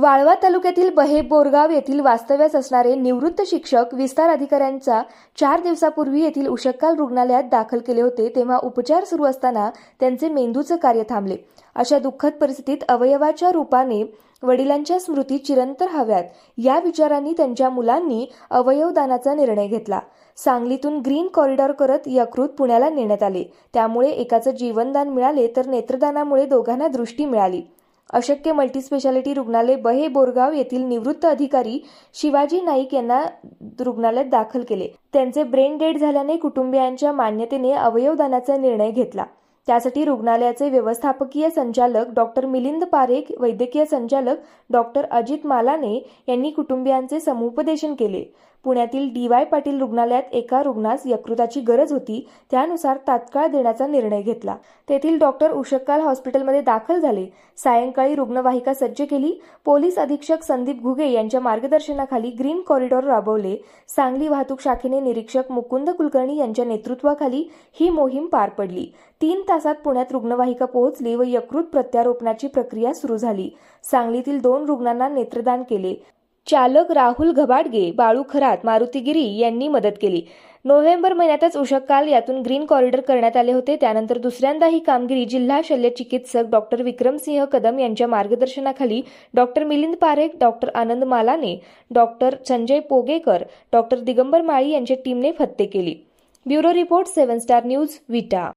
वाळवा तालुक्यातील बहे बोरगाव येथील वास्तव्यास असणारे निवृत्त शिक्षक विस्तार अधिकाऱ्यांचा चार दिवसापूर्वी येथील उशक्काल रुग्णालयात दाखल केले होते तेव्हा उपचार सुरू असताना त्यांचे मेंदूचं कार्य थांबले. अशा दुःखद परिस्थितीत अवयवाच्या रूपाने वडिलांच्या स्मृती चिरंतर हव्यात. या विचारांनी त्यांच्या मुलांनी अवयवदानाचा निर्णय घेतला. सांगलीतून ग्रीन कॉरिडॉर करत यकृत पुण्याला नेण्यात आले. त्यामुळे एकाचं जीवनदान मिळाले तर नेत्रदानामुळे दोघांना दृष्टी मिळाली. अशक्य मल्टीस्पेशालिटी रुग्णालय बहे बोरगाव येथील निवृत्त अधिकारी शिवाजी नाईक यांना रुग्णालयात दाखल केले. त्यांचे ब्रेन डेड झाल्याने कुटुंबियांच्या मान्यतेने अवयवदानाचा निर्णय घेतला. त्यासाठी रुग्णालयाचे व्यवस्थापकीय संचालक डॉक्टर मिलिंद पारेख वैद्यकीय संचालक डॉक्टर अजित मालाने यांनी कुटुंबियांचे समुपदेशन केले. पुण्यातील डी वाय पाटील रुग्णालयात एका रुग्णास यकृताची गरज होती त्यानुसार तात्काळ देण्याचा निर्णय घेतला. तेथील डॉक्टर उशक्काल हॉस्पिटलमध्ये दाखल झाले. सायंकाळी रुग्णवाहिका सज्ज केली. पोलीस अधीक्षक संदीप घुगे यांच्या मार्गदर्शनाखाली ग्रीन कॉरिडॉर राबवले. सांगली वाहतूक शाखेने निरीक्षक मुकुंद कुलकर्णी यांच्या नेतृत्वाखाली ही मोहीम पार पडली. तीन तासात पुण्यात रुग्णवाहिका पोहोचली व यकृत प्रत्यारोपणाची प्रक्रिया सुरू झाली. सांगलीतील दोन रुग्णांना नेत्रदान केले. चालक राहुल घबाडगे बाळू खरात मारुतीगिरी यांनी मदत केली. नोव्हेंबर महिन्यातच उषक्काल यातून ग्रीन कॉरिडॉर करण्यात आले होते. त्यानंतर दुसऱ्यांदा ही कामगिरी जिल्हा शल्य चिकित्सक डॉक्टर विक्रमसिंह कदम यांच्या मार्गदर्शनाखाली doctor Milind Parekh doctor Anand मालाने doctor Sanjay Pogekar doctor Digambar Mali यांच्या टीमने फत्ते केली. Bureau report seven star news Vita.